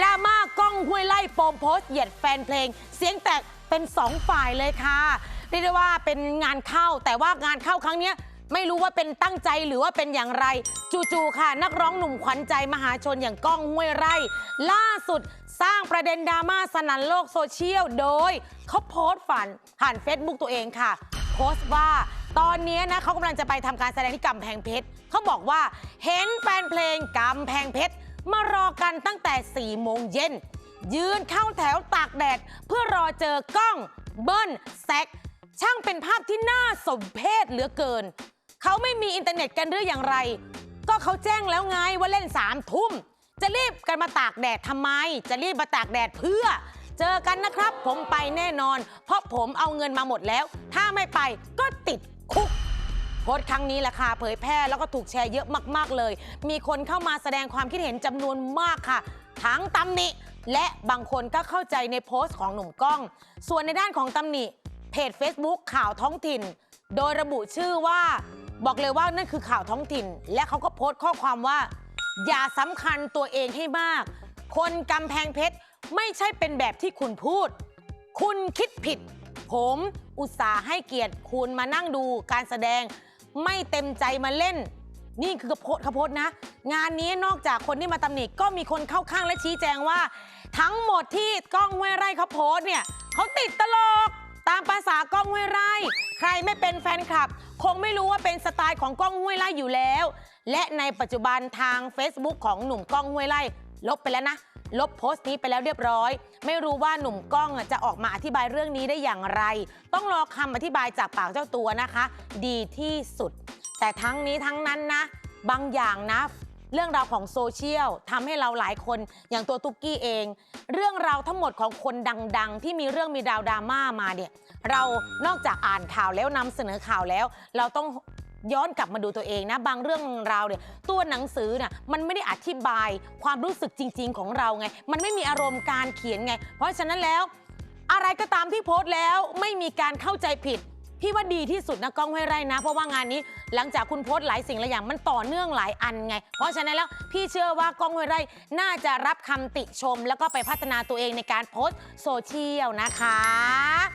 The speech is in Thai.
ดราม่ากล้องห้วยไล่โปมโพสต์เหยียดแฟนเพลง เสียงแตกเป็นสองฝ่ายเลยค่ะเรียกได้ว่าเป็นงานเข้าแต่ว่างานเข้าครั้งเนี้ยไม่รู้ว่าเป็นตั้งใจหรือว่าเป็นอย่างไร จู่ๆค่ะ นักร้องหนุ่มขวัญใจมหาชนอย่างก้องห้วยไร่ ล่าสุดสร้างประเด็นดราม่าสนั่นโลกโซเชียล โดยเขาโพสต์ฝันผ่าน Facebook ตัวเองค่ะ โพสต์ว่าตอนนี้นะเขากำลังจะไปทำการแสดงที่กำแพงเพชรเขาบอกว่าเห็นแฟนเพลงกำแพงเพชร มารอกันตั้งแต่ 4 โมงเย็น ยืนเข้าแถวตากแดด เพื่อรอเจอกล้อง เบิ้ลแซก ช่างเป็นภาพที่น่าสมเพชเหลือเกิน เขาไม่มีอินเทอร์เน็ตกันหรืออย่างไร ก็เขาแจ้งแล้วไงว่าเล่นสามทุ่ม จะรีบกันมาตากแดดทำไม จะรีบมาตากแดดเพื่อ เจอกันนะครับ ผมไปแน่นอน เพราะผมเอาเงินมาหมดแล้ว ถ้าไม่ไปก็ติดคุก พสต์ครั้งนี้แหละค่ะเผยแพร่แล้วก็ถูกแชร์เยอะมาก ๆ เลย มีคนเข้ามาแสดงความคิดเห็นจำนวนมากค่ะ ทั้งตำหนิ และบางคนก็เข้าใจในโพสต์ของหนุ่มกล้อง ส่วนในด้านของตำหนิ เพจ Facebook ข่าวท้องถิ่น โดยระบุชื่อว่าบอกเลยว่านั่นคือข่าวท้องถิ่น และเขาก็โพสต์ข้อความว่า อย่าสำคัญตัวเองให้มาก คนกำแพงเพชรไม่ใช่เป็นแบบที่คุณพูด คุณคิดผิด ผมอุตส่าห์ให้เกียรติคุณมานั่งดูการแสดง ไม่เต็มใจมาเล่น นี่คือโพสเขาโพสต์นะ งานนี้นอกจากคนที่มาตำหนิก็มีคนเข้าข้างและชี้แจงว่า ทั้งหมดที่กล้องห้วยไร่เขาโพสต์เนี่ยเขาติดตลกตามภาษากล้องห้วยไร่ ใครไม่เป็นแฟนคลับ คงไม่รู้ว่าเป็นสไตล์ของกล้องห้วยไร่อยู่แล้ว และในปัจจุบันทาง Facebook ของหนุ่มกล้องห้วยไร่ลบไปแล้วนะ ลบโพสต์นี้ไปแล้วเรียบร้อย ไม่รู้ว่าหนุ่มกล้องจะออกมาอธิบายเรื่องนี้ได้อย่างไร ต้องรอคำอธิบายจากปากเจ้าตัวนะคะ ดีที่สุด แต่ทั้งนี้ทั้งนั้นนะ บางอย่างนะเรื่องราวของโซเชียลทำให้เราหลายคนอย่างตัวตุ๊กกี้เอง เรื่องราวทั้งหมดของคนดัง ๆ ที่มีเรื่องมีดาวดราม่ามาเนี่ย เรานอกจากอ่านข่าวแล้วนำเสนอข่าวแล้ว เราต้อง ย้อนกลับมาดูตัวเองนะ บางเรื่องราวเนี่ยตัวหนังสือน่ะมันไม่ได้อธิบายความรู้สึกจริง ๆ ของเราไง มันไม่มีอารมณ์การเขียนไง เพราะฉะนั้นแล้ว อะไรก็ตามที่โพสต์แล้วไม่มีการเข้าใจผิด พี่ว่าดีที่สุดนะก้องห้วยไร่นะ เพราะว่างานนี้หลังจากคุณโพสต์หลายสิ่งหลายอย่างมันต่อเนื่องหลายอันไง เพราะฉะนั้นแล้วพี่เชื่อว่าก้องห้วยไร่น่าจะรับคำติชม แล้วก็ไปพัฒนาตัวเองในการโพสต์โซเชียลนะคะ